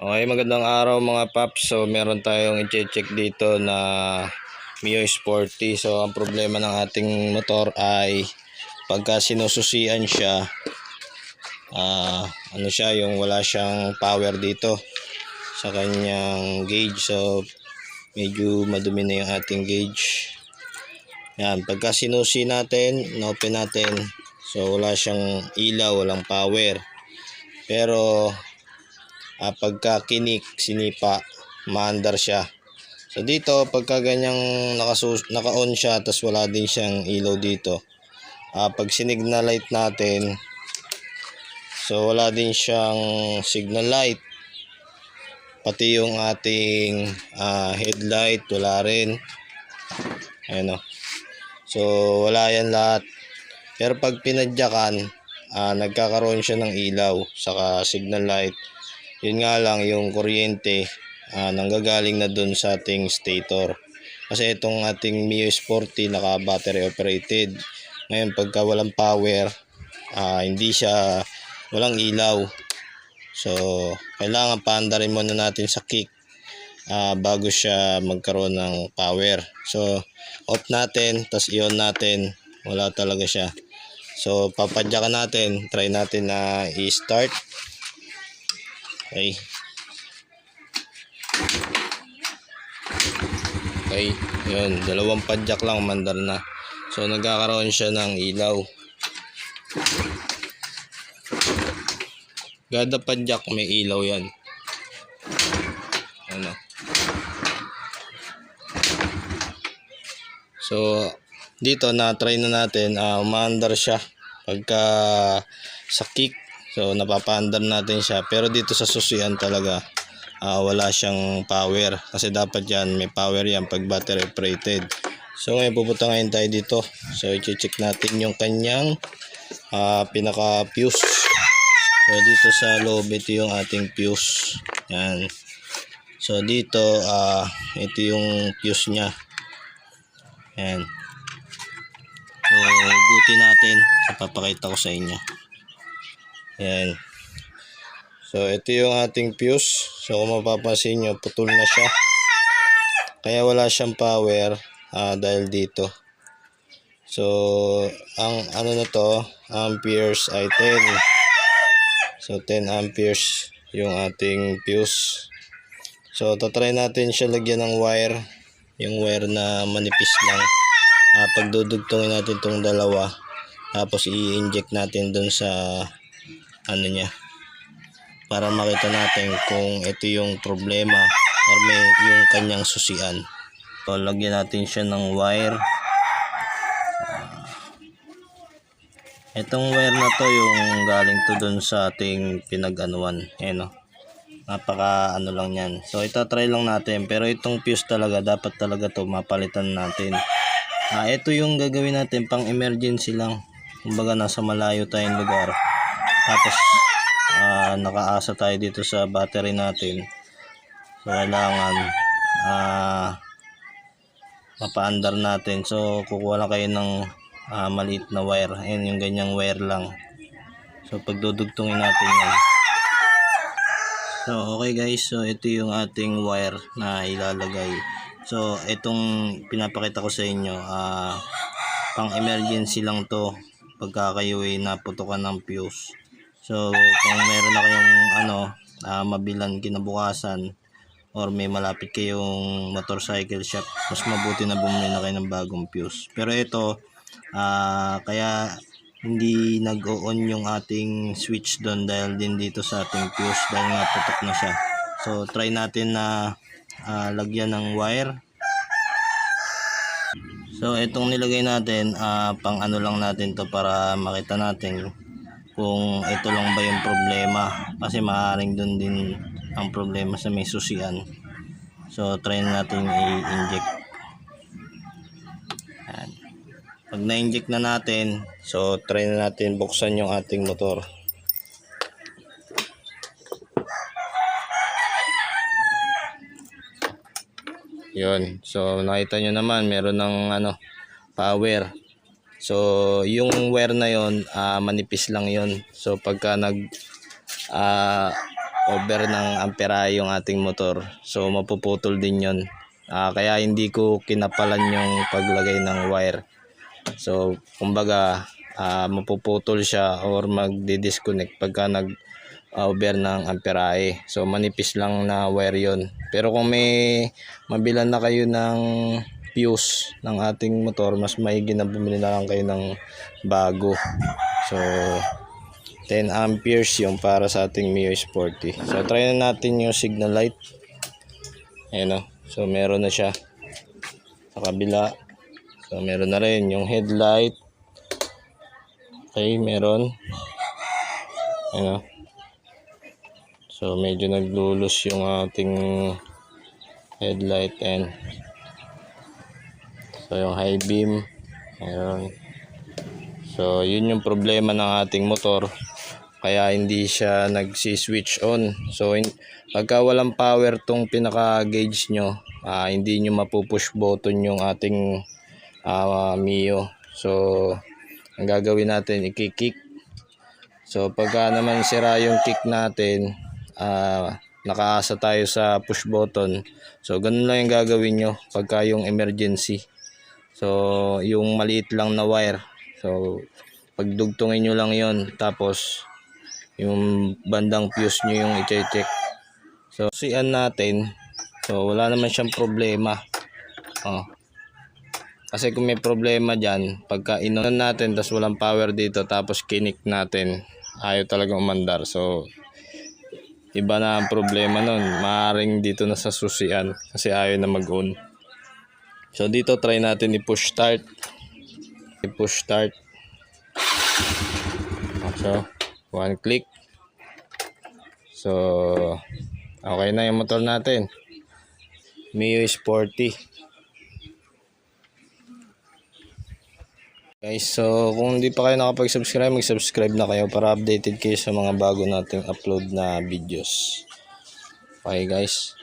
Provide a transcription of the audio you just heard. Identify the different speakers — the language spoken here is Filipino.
Speaker 1: Okay, magandang araw mga paps. So, meron tayong i-check dito na Mio Sporty. So, ang problema ng ating motor ay pagka sinususian siya, ah ano siya, yung wala siyang power dito sa kanyang gauge. So, medyo madumi na yung ating gauge. Yan, pagka sinusi natin, na-open natin, so wala siyang ilaw, walang power. Pero ah, pagka sinipa, maandar siya. So dito, pagka ganyang naka-on siya, tapos wala din siyang ilaw dito. Ah, pag signal light natin, so wala din siyang signal light. Pati yung ating ah, headlight, wala rin. Ayan o. So, wala yan lahat. Pero pag pinadyakan, ah, nagkakaroon siya ng ilaw, saka signal light. Yun nga lang, yung kuryente, ah, nanggagaling na dun sa ating stator. Kasi itong ating Mio Sporty, naka-battery operated. Ngayon, pagka walang power, ah, hindi siya, walang ilaw. So, kailangan paandarin muna natin sa kick ah, bago siya magkaroon ng power. So, off natin, tas i-on natin, wala talaga siya. So, papadyakan natin, try natin na i-start. Okay. Okay, yun, dalawang padyak lang, mandar na. So, nagkakaroon siya ng ilaw. Gada padyak, may ilaw yan. Ano? So, dito na-try na natin, uh, umaandar siya pagka sa kick. So, napapaandar natin siya. Pero dito sa susian talaga, ah, wala siyang power. Kasi dapat yan, may power yan pag battery operated. So, ngayon pupunta ngayon tayo dito. So, i-check natin yung kanyang ah, pinaka-fuse. So, dito sa loob, ito yung ating fuse. Yan. So, dito, ah, ito yung fuse niya. Ayan. So, guti natin. Papakita ko sa inyo. Ayan. So, ito yung ating fuse. So, kung mapapansin nyo, putol na siya. Kaya wala siyang power ah, dahil dito. So, ang ano na to, amperes ay 10. So, 10 amperes yung ating fuse. So, tatry natin siya lagyan ng wire yung wire na manipis lang uh, pagdudugtungin natin itong dalawa tapos i-inject natin dun sa ano niya para makita natin kung ito yung problema or may yung kanyang susian. So lagyan natin siya ng wire. Itong wire na to yung galing to dun sa ating pinag-anuan. Ayan o napaka ano lang yan. So ito try lang natin. Pero itong fuse talaga dapat talaga to mapalitan natin. Ah ito yung gagawin natin pang emergency lang. Kumbaga nasa malayo tayong lugar tapos ah, nakaasa tayo dito sa battery natin so kailangan ah mapaandar natin so kukuha lang kayo ng ah, maliit na wire ayun yung ganyang wire lang so pagdudugtungin natin yan So, okay guys. So, ito yung ating wire na ilalagay. So, itong pinapakita ko sa inyo, ah pang emergency lang to pagka kayo ay naputukan ng fuse. So, kung meron na kayong ano, ah, mabilan kinabukasan or may malapit kayong motorcycle shop, mas mabuti na bumili na kayo ng bagong fuse. Pero ito, ah kaya hindi nag-on yung ating switch doon dahil din dito sa ating fuse dahil nga putok na siya. So try natin na ah, lagyan ng wire. So itong nilagay natin ah, pang ano lang natin to para makita natin kung ito lang ba yung problema kasi maaaring doon din ang problema sa may susian. So try natin i-inject. Pag na-inject na natin, so try na natin buksan yung ating motor. Yun. So nakita nyo naman meron ng ano power. So yung wire na yon ah, manipis lang yon. So pagka nag ah, over ng amperahe yung ating motor. So mapuputol din yon. Ah, kaya hindi ko kinapalan yung paglagay ng wire. So kumbaga ah, mapuputol siya or magdi-disconnect pagka nag over ng amperahe. So manipis lang na wire yon. Pero kung may mabilan na kayo ng fuse ng ating motor, mas maigi na bumili na lang kayo ng bago. So 10 amperes yung para sa ating Mio Sporty. So try na natin yung signal light. Ayan o. So meron na siya. Sa kabila. So meron na rin yung headlight. Okay, meron. Ayan o. So medyo naglulus yung ating headlight and so yung high beam. Ayan. So yun yung problema ng ating motor kaya hindi siya nagsi-switch on. So in, pagka walang power tong pinaka gauge nyo, ah, hindi nyo mapupush button yung ating ah, Mio. So ang gagawin natin i-kick. So pagka naman sira yung kick natin, ah, nakaasa tayo sa push button. So ganun lang yung gagawin nyo pagka yung emergency. So yung maliit lang na wire. So pagdugtungin nyo lang yon tapos yung bandang fuse nyo yung i-check. So, sian natin. So, wala naman siyang problema. Oh. Kasi kung may problema dyan, pagka inon natin, tapos walang power dito, tapos kinik natin, ayaw talaga umandar. So, iba na ang problema nun. Maaring dito na sa susian, kasi ayaw na mag-on. So, dito try natin i-push start. I-push start. So, one click. So, okay na yung motor natin. Mio Sporty. Guys, so kung hindi pa kayo nakapag-subscribe, mag-subscribe na kayo para updated kayo sa mga bago nating upload na videos. Okay guys.